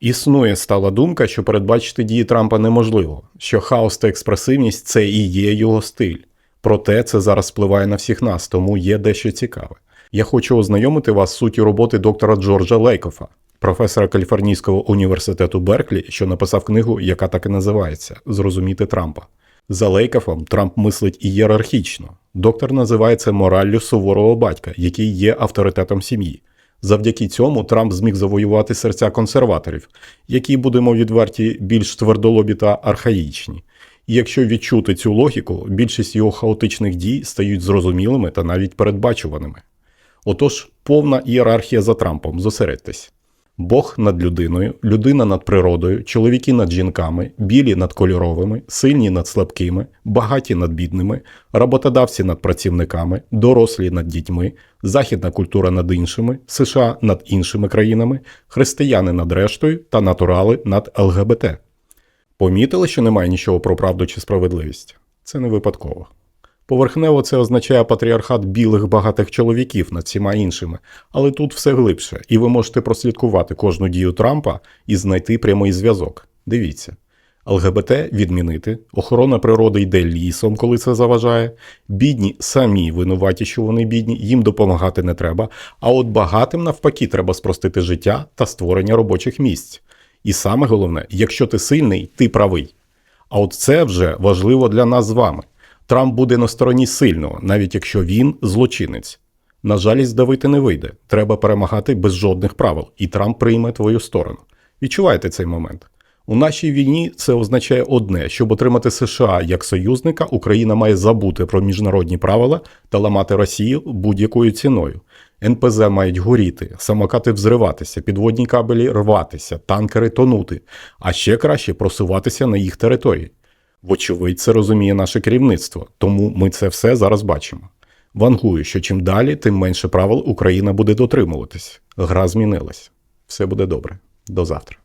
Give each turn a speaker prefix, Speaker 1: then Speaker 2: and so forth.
Speaker 1: Існує стала думка, що передбачити дії Трампа неможливо, що хаос та експресивність це і є його стиль. Проте це зараз впливає на всіх нас, тому є дещо цікаве. Я хочу ознайомити вас з суттю роботи доктора Джорджа Лейкофа, професора Каліфорнійського університету Берклі, що написав книгу, яка так і називається Зрозуміти Трампа. За Лейкофом Трамп мислить ієрархічно. Доктор називає це мораллю суворого батька, який є авторитетом сім'ї. Завдяки цьому Трамп зміг завоювати серця консерваторів, які, будемо відверті, більш твердолобі та архаїчні. І якщо відчути цю логіку, більшість його хаотичних дій стають зрозумілими та навіть передбачуваними. Отож, повна ієрархія за Трампом, зосередьтесь. Бог над людиною, людина над природою, чоловіки над жінками, білі над кольоровими, сильні над слабкими, багаті над бідними, роботодавці над працівниками, дорослі над дітьми, західна культура над іншими, США над іншими країнами, християни над рештою та натурали над ЛГБТ. Помітили, що немає нічого про правду чи справедливість? Це не випадково. Поверхнево це означає патріархат білих багатих чоловіків над всіма іншими, але тут все глибше, і ви можете прослідкувати кожну дію Трампа і знайти прямий зв'язок. Дивіться. ЛГБТ відмінити, охорона природи йде лісом, коли це заважає. Бідні самі винуваті, що вони бідні, їм допомагати не треба. А от багатим навпаки треба спростити життя та створення робочих місць. І саме головне, якщо ти сильний, ти правий. А от це вже важливо для нас з вами. Трамп буде на стороні сильного, навіть якщо він злочинець. На жалість давити не вийде. Треба перемагати без жодних правил, і Трамп прийме твою сторону. Відчуваєте цей момент? У нашій війні це означає одне: щоб отримати США як союзника, Україна має забути про міжнародні правила та ламати Росію будь-якою ціною. НПЗ мають горіти, самокати взриватися, підводні кабелі рватися, танкери тонути, а ще краще просуватися на їх території. Вочевидь, це розуміє наше керівництво, тому ми це все зараз бачимо. Вангую, що чим далі, тим менше правил Україна буде дотримуватись. Гра змінилась. Все буде добре. До завтра.